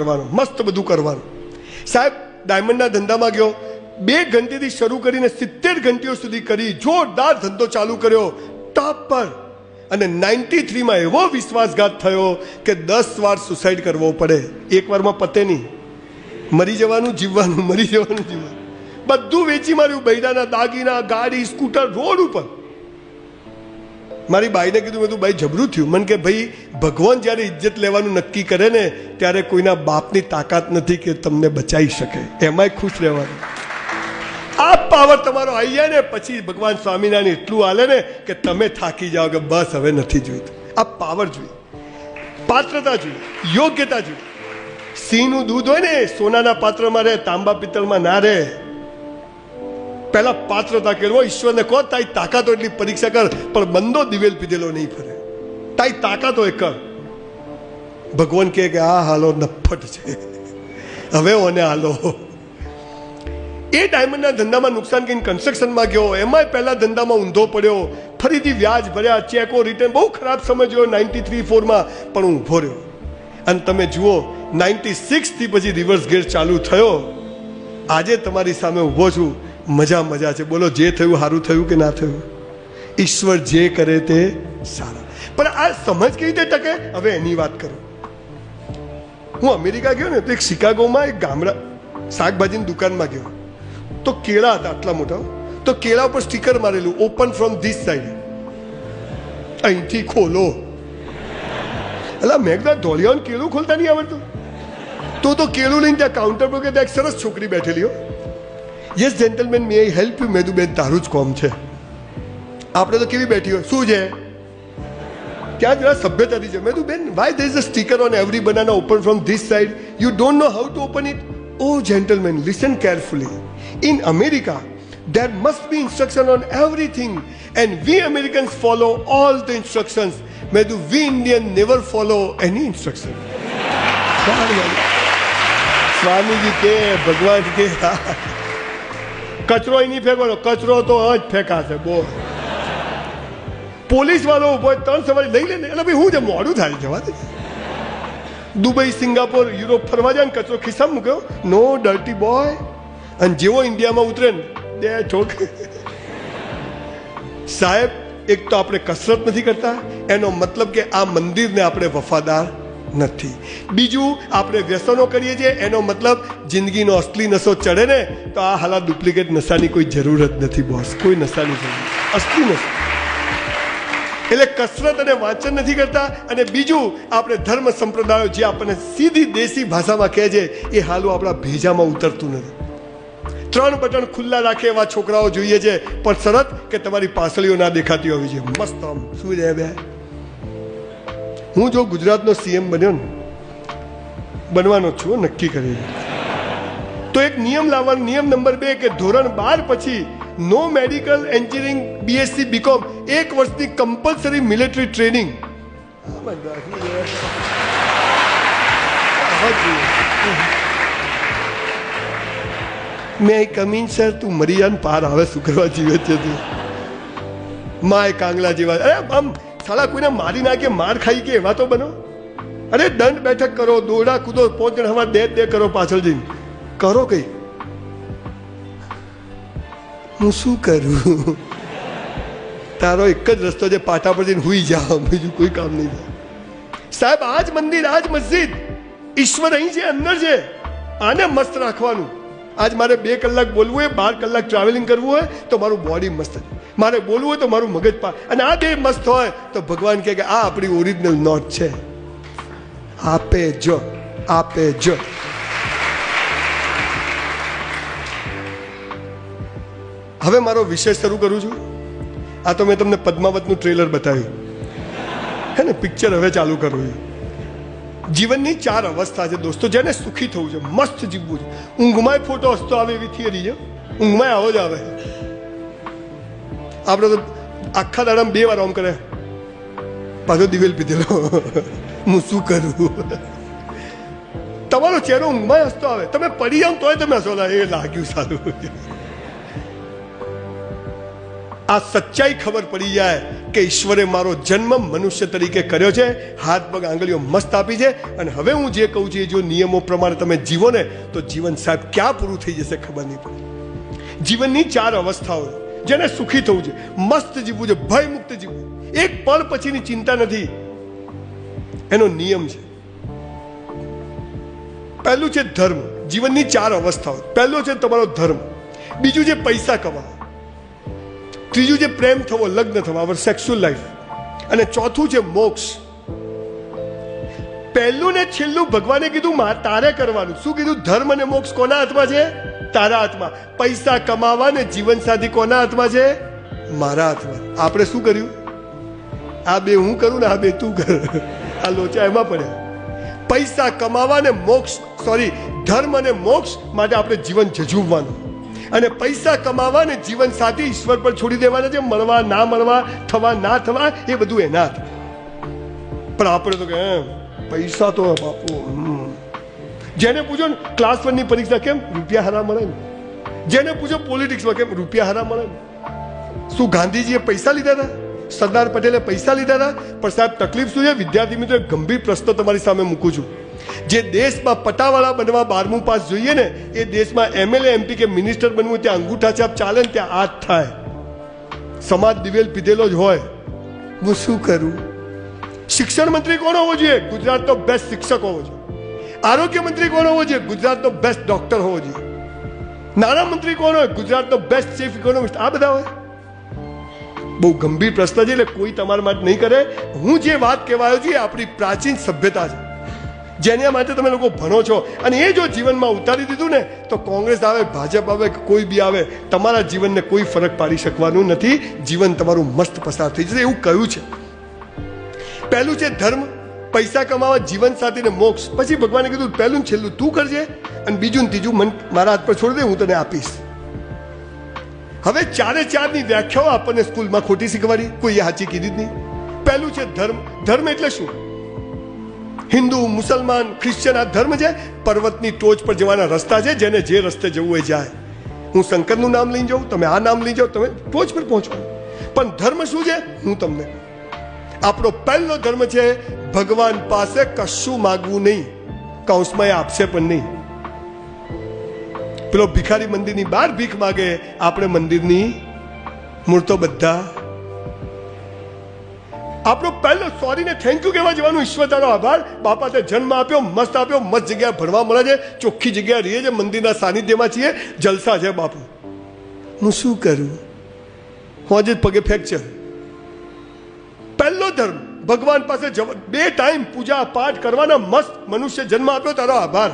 કરવાનું, મસ્ત બધું કરવાનું. સાહેબ, ડાયમંડના ધંધામાં ગયો, બે ઘંટીથી શરૂ કરીને સિત્તેર ઘંટીઓ સુધી કરી, જોરદાર ધંધો ચાલુ કર્યો, ટોપ પર. અને નાઇન્ટી થ્રીમાં એવો વિશ્વાસઘાત થયો કે દસ વાર સુસાઇડ કરવો પડે. એક વારમાં પતે નહીં. મરી જવાનું, જીવવાનું, મરી જવાનું, જીવવાનું. બધું વેચી માર્યું, બૈરાના દાગીના, ગાડી, સ્કૂટર, રોડ ઉપર. મારી બાઈને કીધું તું બાઈ, જબરું થયું. મને કે, ભાઈ, ભગવાન જ્યારે ઇજ્જત લેવાનું નક્કી કરે ને, ત્યારે કોઈના બાપની તાકાત નથી કે તમને બચાવી શકે. એમાંય ખુશ રહેવાનું. આ પાવર તમારો આવી જાય ને, પછી ભગવાન સ્વામિનારાયણ એટલું હાલે ને કે તમે થાકી જાઓ કે બસ હવે નથી જોઈતું. આ પાવર જોઈએ. પાત્રતા જોઈએ. યોગ્યતા જોઈએ. સિંહનું દૂધ હોય ને સોનાના પાત્રમાં રહે, તાંબા પિત્તળમાં ના રહે. પહેલા પાત્રતા કેળવો, ઈશ્વરને કહો, તારી તાકાતો એટલી પરીક્ષા કર, પણ બંદો દિવેલ પીધેલો નહીં ફરે. તારી તાકાતો એ કર. ભગવાન કહે કે, આ હાલો નફટ છે. હવે ઓને હાલો. એ ડાયમંડના ધંધામાં નુકસાન કરીને કન્સ્ટ્રક્શનમાં ગયો, એમાંય પહેલા ધંધામાં ઊંધો પડ્યો. ફરીથી વ્યાજ ભર્યા ચેકો રિટર્ન બહુ ખરાબ સમય જોયો નાઇન્ટી થ્રી ફોરમાં પણ ઊભો રહ્યો. અને તમે જુઓ નાઇન્ટી સિક્સથી પછી રિવર્સ ગેર ચાલુ થયો. આજે તમારી સામે ઊભો છું. મજા મજા છે. બોલો, જે થયું સારું થયું કે ના થયું? ઈશ્વર જે કરે તે સારા. પણ આ સમજ કેવી રીતે ટકે? હવે એની વાત કરું. હું અમેરિકા ગયો ને, તો એક શિકાગોમાં એક ગામડા શાકભાજીની દુકાનમાં ગયો. તો કેળા હતા આટલા મોટા. તો કેળા ઉપર સ્ટીકર મારેલું ઓપન ફ્રોમ ધીસ સાઈડ અહીંથી ખોલો. એટલે મેં કીધું ધોળિયાનું કેળું ખોલતા નહીં આવડતું? તો તો કેળું લઈને ત્યાં કાઉન્ટર પર કે ત્યાં એક સરસ છોકરી બેઠેલી હો. Yes gentleman may I help you મેં બેન તારું જ કોમ છે આપણે તો કેવી બેઠી હોય શું છે ત્યાં જરા સભ્યતાથી છે મેં તું બેન why there is a sticker on every banana open from this side you don't know how to open it oh gentlemen listen carefully in america there must be instruction on everything and we americans follow all the instructions મેં તું we indian never follow any instruction Swamiji કે ભગવાન કે કચરો નહીં ફેંકવાનો. કચરો તો જ ફેંકાશે બો પોલીસ વાળો ઊભો ત્રણ સવારી લઈ લે ને, એટલે ભાઈ હું જે મોડું થાય જવા દે. દુબઈ, સિંગાપોર, યુરોપ ફરવા જાય ને, કચરો ખિસ્સા મૂક્યો. નો ડર્ટી બોય અને જેવો ઇન્ડિયામાં ઉતરે ને, બે ચોક. સાહેબ, એક તો આપણે કસરત નથી કરતા. એનો મતલબ કે આ મંદિરને આપણે વફાદાર નથી. બીજું, આપણે વ્યસનો કરીએ છીએ, એનો મતલબ જિંદગીનો અસલી નશો ચડે ને, તો આ હાલા ડુપ્લિકેટ નશાની કોઈ જરૂર જ નથી, બોસ. કોઈ નશાની જરૂર અસલી નશો. એટલે કસરત અને વાંચન નથી કરતા. અને બીજું, આપણે ધર્મ સંપ્રદાયો જે આપણને સીધી દેશી ભાષામાં કહે છે, એ હાલું આપણા ભેજામાં ઉતરતું નથી. ત્રણ બટન ખુલ્લા રાખે એવા છોકરાઓ જોઈએ છે, પણ શરત કે તમારી પાસળીઓ ના દેખાતી હોવી જોઈએ. મસ્ત આમ શું છે બે. હું જો ગુજરાતનો સીએમ બન્યો ને, બનવાનો છું, નક્કી કરી તો એક નિયમ લાવવાનો, નિયમ નંબર બે કે ધોરણ બાર પછી નો મેડિકલ એન્જિનિયરિંગ બીએસસી બીકોમ એક વર્ષની કમ્પલસરી મિલિટરી ટ્રેનિંગ મેં કમીન સર, તું મરી જા પાર આવે, શું કરવા જીવે છે તું? માય કાંગલા જેવા અરે, આમ સાલા કોઈને મારી નાખે માર ખાઈ કે એવા તો બનો? અરે દંડ બેઠક કરો દોડા કૂદો, પાંચ હવા દે દે કરો પાછળ જઈને. કરો કઈ? હું શું કરું? તારો એક જ રસ્તો છે, પાટા પર જઈને હુઈ જા, બીજું કોઈ કામ નહીં થાય. સાહેબ આ જ મંદિર આ જ મસ્જિદ ઈશ્વર અહીં છે, અંદર છે. આને મસ્ત રાખવાનું. આજ મારે બે કલાક બોલવું હોય, બાર કલાક ટ્રાવેલિંગ કરવું હોય, તો મારું બોડી મસ્ત મારે બોલવું હોય તો મારું મગજ પા અને આ બે મસ્ત હોય, તો ભગવાન કહે કે આ આપણી ઓરિજિનલ નોટ છે. આપે જો આપે જો. હવે મારો વિષય શરૂ કરું છું. આ તો મેં તમને પદ્માવતનું ટ્રેલર બતાવ્યું. હે ને પિક્ચર હવે ચાલુ કરું છું. જીવનની ચાર અવસ્થા છે દોસ્તો, જેને સુખી થવું છે, મસ્ત જીવવું છે. ઊંઘમાં ફોટો હસતો આવે એવી થિયરી છે. ઊંઘમાં આવો જ આવે. આપણે તો આખા દાડામાં બે વાર આમ કરે. પાછો દિવેલ પીધેલો. હું શું કરું? તમારો ચહેરો ઊંઘમાં હસતો આવે. તમે પડી જાઓ તોય તમે હસો. એ લાગ્યું સારું. આ સચ્ચાઈ ખબર પડી જાય કે ઈશ્વરે મારો જન્મ મનુષ્ય તરીકે કર્યો છે, હાથ, પગ, આંગળીઓ મસ્ત આપી છે. અને હવે હું જે કહું છું, એ જો નિયમો પ્રમાણે તમે જીવો ને, તો જીવન સાહેબ ક્યાં પૂરું થઈ જશે ખબર નહીં પડે. જીવનની ચાર અવસ્થાઓ જેને સુખી થવું છે, મસ્ત જીવવું છે ભય મુક્ત જીવવું. એક પળ પછીની ચિંતા નથી. એનો નિયમ છે. પહેલું છે ધર્મ. જીવનની ચાર અવસ્થાઓ પહેલો છે તમારો ધર્મ. બીજું છે પૈસા કમાવા. ત્રીજું છે પ્રેમ થવો, લગ્ન થવા અવર સેક્સ્યુઅલ લાઈફ અને ચોથું છે મોક્ષ. પહેલું ને છેલ્લું ભગવાને કીધું, મા, તારે કરવાનું. શું કીધું? ધર્મ અને મોક્ષ કોના હાથમાં છે? તારા હાથમાં. પૈસા કમાવા ને જીવન સાથી કોના હાથમાં છે? મારા હાથમાં. આપણે શું કર્યું? આ બે હું કરું ને આ બે તું કર. આ લોચા એમાં પડ્યા. પૈસા કમાવા ને મોક્ષ સોરી ધર્મ અને મોક્ષ માટે આપણે જીવન જજુમવાનું. અને પૈસા કમાવા ને જીવન સાથી ઈશ્વર પર છોડી દેવાના છે મળવા, ના મળવા, થવા, ના થવા, એ બધું એના પણ આપણે તો કે પૈસા તો બાપુ. જેને પૂછો ને ક્લાસ વનની પરીક્ષા કેમ? રૂપિયા હરા મળે ને. જેને પૂછો પોલિટિક્સમાં કેમ? રૂપિયા હારા મળે ને. શું ગાંધીજીએ પૈસા લીધા હતા સરદાર પટેલે પૈસા લીધા હતા પણ સાહેબ, તકલીફ શું છે? વિદ્યાર્થી મિત્રો ગંભીર પ્રશ્ન તમારી સામે મૂકું છું. જે દેશમાં પટાવાળા બનવા બારમું પાસ જોઈએ ને, એ દેશમાં એમએલએ એમપી કે મિનિસ્ટર બનવું ત્યાં અંગૂઠા છાપ ચાલે ને ત્યાં જ થાય. સમાજ દિવેલ પીધેલો જ હોય. હું શું કરું? શિક્ષણ મંત્રી કોણ હોવો જોઈએ? ગુજરાતનો બેસ્ટ શિક્ષક હોવો જોઈએ. આરોગ્ય મંત્રી કોણ હોવો જોઈએ? ગુજરાતનો બેસ્ટ ડોક્ટર હોવો જોઈએ. નાણામંત્રી કોણ હોય? ગુજરાતનો બેસ્ટ ચીફ ઇકોનોમિસ્ટ આ બધા હોય? બહુ ગંભીર પ્રશ્ન છે, એટલે કોઈ તમારા માટે નહીં કરે. હું જે વાત કહેવાયો છું, એ આપણી પ્રાચીન સભ્યતા છે. જેના માટે તમે લોકો ભણો છો. અને એ જો જીવનમાં ઉતારી દીધું ને, તો કોંગ્રેસ આવે, ભાજપ આવે કે કોઈ બી આવે, તમારા જીવનને કોઈ ફરક પાડી શકવાનું નથી. જીવન તમારું મસ્ત પસાર થઈ જશે એવું કહ્યું છે. પહેલું છે ધર્મ. પૈસા કમાવા, જીવન સાથીને મોક્ષ. પછી ભગવાને કીધું, પહેલું છેલ્લું તું કરજે અને બીજું ને ત્રીજું મન, મારા હાથ પર છોડી દે, હું તને આપીશ. હવે ચારે ચારની વ્યાખ્યાઓ આપણને સ્કૂલમાં ખોટી શીખવાડી. કોઈએ સાચી કીધી જ નહીં. પહેલું છે ધર્મ. ધર્મ એટલે શું? હિન્દુ, મુસલમાન ક્રિશ્ચન આ ધર્મ છે, પર્વતની ટોચ પર જવાના રસ્તા છે, જેને જે રસ્તે જવું હોય જાય. હું શંકરનું નામ લઈને જાઉં, તમે આ નામ લઈ જાઓ, તમે ટોચ પર પહોંચો. પણ ધર્મ શું છે? હું તમને આપણો પહેલો ધર્મ છે, ભગવાન પાસે કશું માગવું નહીં, કૌંસમાં એ આપશે પણ નહીં. પેલો ભિખારી મંદિરની બહાર ભીખ માગે, આપણે મંદિરની મૂર્તો બધા આપણો પહેલો સોરી થેન્ક યુ કહેવા જવાનું ઈશ્વર તારો આભાર. બાપા તે જન્મ આપ્યો, મસ્ત આપ્યો, મસ્ત જગ્યાએ ભણવા મળે છે, ચોખ્ખી જગ્યાએ રહીએ છે મંદિરના સાનિધ્યમાં છીએ. જલસા છે બાપુ. હું શું કરું? હોજે પગે ફ્રેક્ચર. પહેલો ધર્મ, ભગવાન પાસે બે ટાઈમ પૂજા પાઠ કરવાના મસ્ત મનુષ્ય જન્મ આપ્યો, તારો આભાર.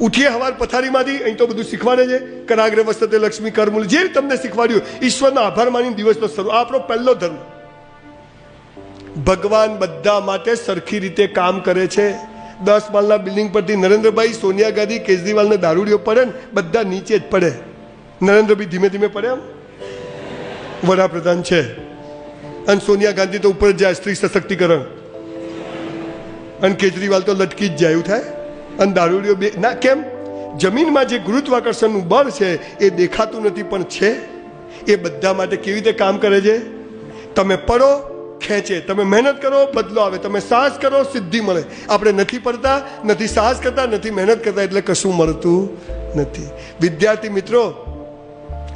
ઉઠીએ હવાર પથારીમાંથી, અહીં તો બધું શીખવાડે છે. કરાગ્રે વસ્તતે લક્ષ્મી, કરમૂલ, જે તમને શીખવાડ્યું, ઈશ્વરના આભાર માની દિવસનો શરૂ આપણો પહેલો ધર્મ. ભગવાન બધા માટે સરખી રીતે કામ કરે છે. દસ માળના બિલ્ડિંગ પરથી નરેન્દ્રભાઈ, સોનિયા ગાંધી, કેજરીવાલને દારૂડીઓ પડે ને બધા નીચે જ પડે. નરેન્દ્રભાઈ ધીમે ધીમે પડે આમ. વડાપ્રધાન છે. અને સોનિયા ગાંધી તો ઉપર જ જાય, સ્ત્રી સશક્તિકરણ. અને કેજરીવાલ તો લટકી જ જાય, એવું થાય? અને દારૂડીઓ બે ના, કેમ? જમીનમાં જે ગુરુત્વાકર્ષણનું બળ છે, એ દેખાતું નથી, પણ છે? એ બધા માટે કેવી રીતે કામ કરે છે? તમે પડો ખેંચે. તમે મહેનત કરો, બદલો આવે. તમે સાહસ કરો, સિદ્ધિ મળે. આપણે નથી પડતા, નથી સાહસ કરતા, નથી મહેનત કરતા, એટલે કશું મળતું નથી. વિદ્યાર્થી મિત્રો,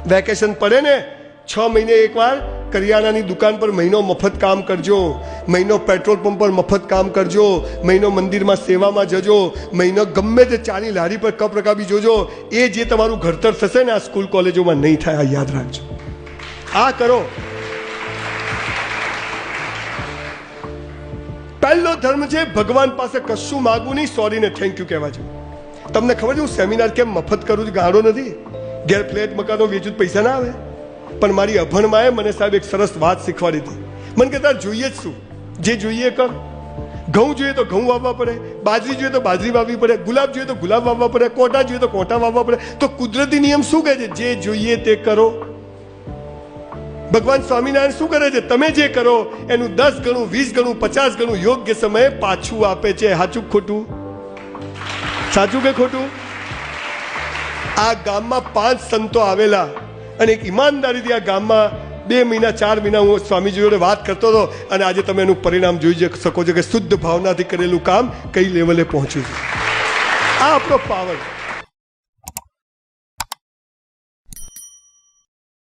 વેકેશન પડે ને, છ મહિને એકવાર કરિયાણાની દુકાન પર મહિનો મફત કામ કરજો. મહિનો પેટ્રોલ પંપ પર મફત કામ કરજો. મહિનો મંદિરમાં સેવામાં જજો. મહિનો ગમે તે ચાની લારી પર કપ રકાવી જોજો. એ જે તમારું ઘડતર થશે ને આ સ્કૂલ કોલેજોમાં નહીં થાય, આ યાદ રાખજો. આ કરો. પહેલો ધર્મ છે ભગવાન પાસે કશું માગવું નહીં સોરી ને થેન્ક યુ કહેવા જેવું. તમને ખબર છે, હું સેમિનાર કેમ મફત કરું છું, ગાળો નથી? ઘેર ફ્લેટ મકાનો વેચું પૈસા ના આવે. પણ મારી અભણમાએ મને સાહેબ એક સરસ વાત શીખવાડી હતી. મને કે તાર જોઈએ જ શું? જે જોઈએ કર. ઘઉં જોઈએ તો ઘઉં વાવવા પડે, બાજરી જોઈએ તો બાજરી વાવવી પડે, ગુલાબ જોઈએ તો ગુલાબ વાવવા પડે, કોટા જોઈએ તો કોટા વાવવા પડે. તો કુદરતી નિયમ શું કહે છે? જે જોઈએ તે કરો. ભગવાન સ્વામિનારાયણ શું કરે છે? તમે જે કરો, એનું દસ ગણું, વીસ ગણું, પચાસ ગણું યોગ્ય સમયે પાછું આપે છે. સાચું ખોટું? સાચું કે ખોટું? આ ગામમાં પાંચ સંતો આવેલા અને એક ઈમાનદારીથી આ ગામમાં બે મહિના, ચાર મહિના હું સ્વામીજી જોડે વાત કરતો હતો અને આજે તમે એનું પરિણામ જોઈ શકો છો કે શુદ્ધ ભાવનાથી કરેલું કામ કઈ લેવલે પહોંચ્યું છે. આ આપણો પાવર